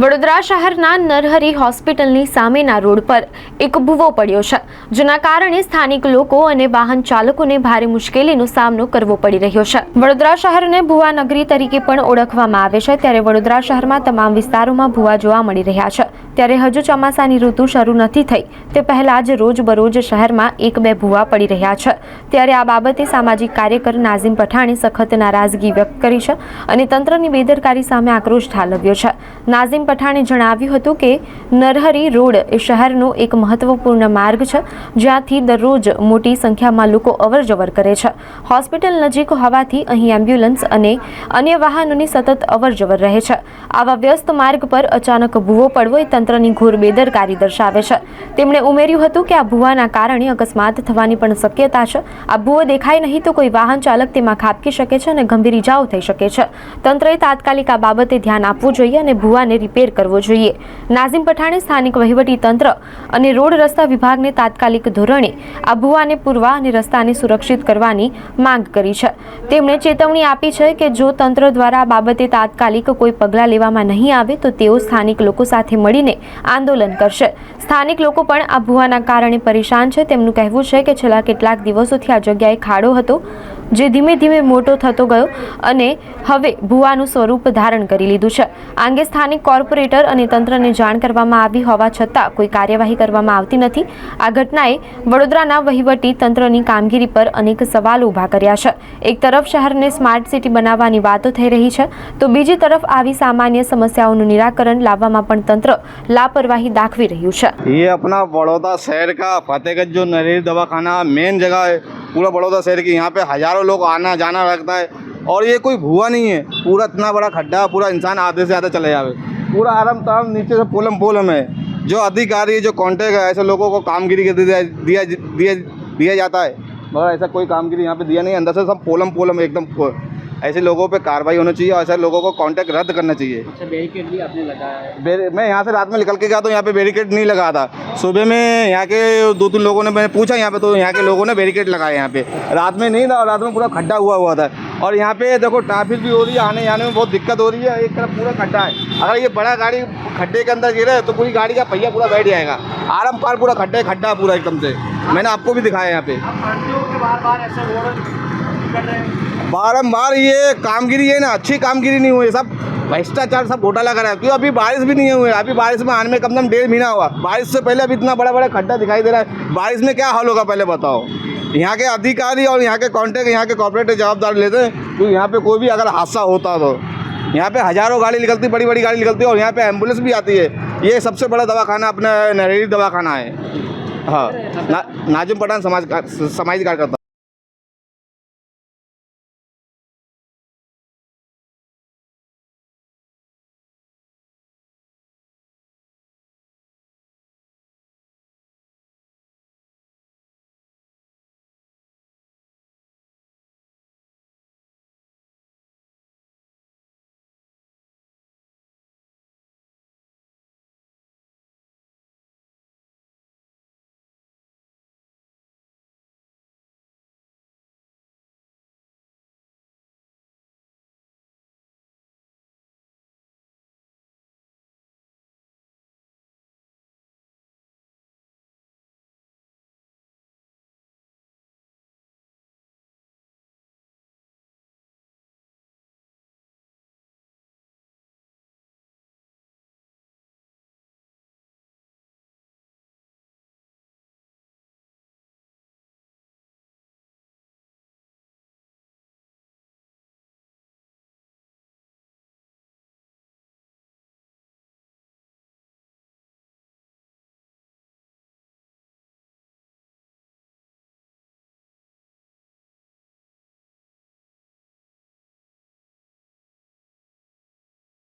વડોદરા શહેરના નરહરી હોસ્પિટલની સામેના રોડ પર એક ભૂવો પડ્યો છે, જેના કારણે સ્થાનિક લોકો અને વાહન ચાલકોને ભારે મુશ્કેલીનો સામનો કરવો પડી રહ્યો છે. વડોદરા શહેરને ભુવા નગરી તરીકે પણ ઓળખવામાં આવે છે, ત્યારે વડોદરા શહેરમાં તમામ વિસ્તારોમાં ભુવા જોવા મળી રહ્યા છે. ત્યારે હજુ ચોમાસાની ઋતુ શરૂ નથી થઈ. તે પહેલાં જ રોજબરોજ શહેરમાં એક બે ભૂવા પડી રહ્યા છે. ત્યારે આ બાબતે સામાજિક કાર્યકર નાઝીમ પઠાણે સખત નારાજગી વ્યક્ત કરી છે અને તંત્રની બેદરકારી સામે આક્રોશ ઠાલવ્યો છે. નાઝીમ પઠાણે જણાવ્યું હતું કે, નરહરી રોડ એ શહેરનો એક મહત્વપૂર્ણ માર્ગ છે, જ્યાંથી દરરોજ મોટી સંખ્યામાં લોકો અવરજવર કરે છે. હોસ્પિટલ નજીક હોવાથી અહીં એમ્બ્યુલન્સ અને અન્ય વાહનોની સતત અવરજવર રહે છે. આવા વ્યસ્ત માર્ગ પર અચાનક ભૂવો પડવો એ તંત્રની ઘોર બેદરકારી દર્શાવે છે. તેમણે ઉમેર્યું હતું કે આ ભૂવાના કારણે અકસ્માત થવાની પણ શક્યતા છે. આ ભૂવો દેખાય નહીં તો કોઈ વાહન ચાલક તેમાં ખાબકી શકે છે અને ગંભીર ઇજાઓ થઈ શકે છે. તંત્રએ તાત્કાલિક આ બાબતે ધ્યાન આપવું જોઈએ અને ભૂવાને રિપેર કરવો જોઈએ. નાઝીમ પઠાણે સ્થાનિક વહીવટી તંત્ર અને રોડ રસ્તા વિભાગને તાત્કાલિક ધોરણે આ ભૂવાને પૂરવા અને રસ્તાને સુરક્ષિત કરવાની માંગ કરી છે. તેમણે ચેતવણી આપી છે કે જો તંત્ર દ્વારા આ બાબતે તાત્કાલિક કોઈ પગલાં લેવામાં નહીં આવે તો તેઓ સ્થાનિક લોકો સાથે મળીને આંદોલન કરશે. સ્થાનિક લોકો પણ આ ભૂવાના કારણે પરેશાન છે. તેમનું કહેવું છે કે છેલ્લા કેટલાક દિવસોથી આ જગ્યાએ ખાડો હતો. જે ધીમે ધીમે મોટો થતો ગયો અને હવે ભૂવાનું સ્વરૂપ ધારણ કરી લીધું છે આ અંગે સ્થાનિક કોર્પોરેટર અને તંત્રને જાણ કરવામાં આવી હોવા છતાં કોઈ કાર્યવાહી કરવામાં આવતી નથી આ ઘટનાએ વડોદરાના વહીવટી તંત્રની કામગીરી પર અનેક સવાલો ઊભા કર્યા છે એક તરફ શહેરને સ્માર્ટ સિટી બનાવવાની વાતો થઈ રહી છે તો બીજી તરફ આવી સામાન્ય સમસ્યાઓનું નિરાકરણ લાવવામાં પણ તંત્ર લાપરવાહી દાખવી રહ્યું છે ये अपना बड़ौदा शहर का फतेहगंज जो नरेर दवाखाना मेन जगह है पूरा बड़ौदा शहर की, यहाँ पे हज़ारों लोग आना, जाना रखता है। और ये कोई भुआ नहीं है। पूरा इतना बड़ा खड्डा, पूरा इंसान आधे से आधा चले जावे। पूरा आराम ताम नीचे से पोलम पोलम है। जो अधिकारी, जो कॉन्टेक्ट है, ऐसे लोगों को कामगिरी के दिया दिया दिया दिया जाता है। मगर ऐसा कोई कामगिरी यहाँ पे दिया नहीं अंदर से सब पोलम पोलम एकदम ऐसे लोगों पे कार्रवाई होनी चाहिए और ऐसे लोगों को कांटेक्ट रद्द करना चाहिए। अच्छा बैरिकेड भी आपने लगाया है। मैं यहाँ से रात में निकल के गया तो यहाँ पे बैरिकेड नहीं लगा था। सुबह में यहाँ के दो तीन लोगों ने मैंने पूछा यहाँ पे तो यहाँ के लोगों ने बैरिकेड लगाया यहाँ पे। रात में नहीं था और रात में पूरा खड्डा हुआ हुआ था। और यहाँ पे देखो ट्रैफ़िक भी हो रही है आने जाने में बहुत दिक्कत हो रही है एक तरफ़ पूरा खड्डा है। अगर ये बड़ा गाड़ी खड्डे के अंदर गिरे तो पूरी गाड़ी का पहिया पूरा बैठ जाएगा। आराम पार पूरा खड्डा खड्डा पूरा एकदम से। मैंने आपको भी दिखाया यहाँ पे। बारम्बार ये कामगिरी है ना अच्छी कामगिरी नहीं हुई सब भ्रष्टाचार सब घोटाला करा है। क्यों? अभी बारिश भी नहीं हुई अभी बारिश में आने में कम से कम डेढ़ महीना हुआ। बारिश से पहले अभी इतना बड़ा बड़ा खड्डा दिखाई दे रहा है। बारिश में क्या हाल होगा पहले बताओ? यहाँ के अधिकारी और यहाँ के कॉन्टेक्ट यहाँ के कॉर्पोरेट जवाबदार लेते हैं क्योंकि यहाँ पे कोई भी अगर हादसा होता तो। यहाँ पे हज़ारों गाड़ी निकलती बड़ी बड़ी गाड़ी निकलती है और यहाँ पे एंबुलेंस भी आती है। ये सबसे बड़ा दवाखाना अपना नरेरी दवाखाना है। हाँ ना, नाजिम पठान समाज समाज कार्यकर्ता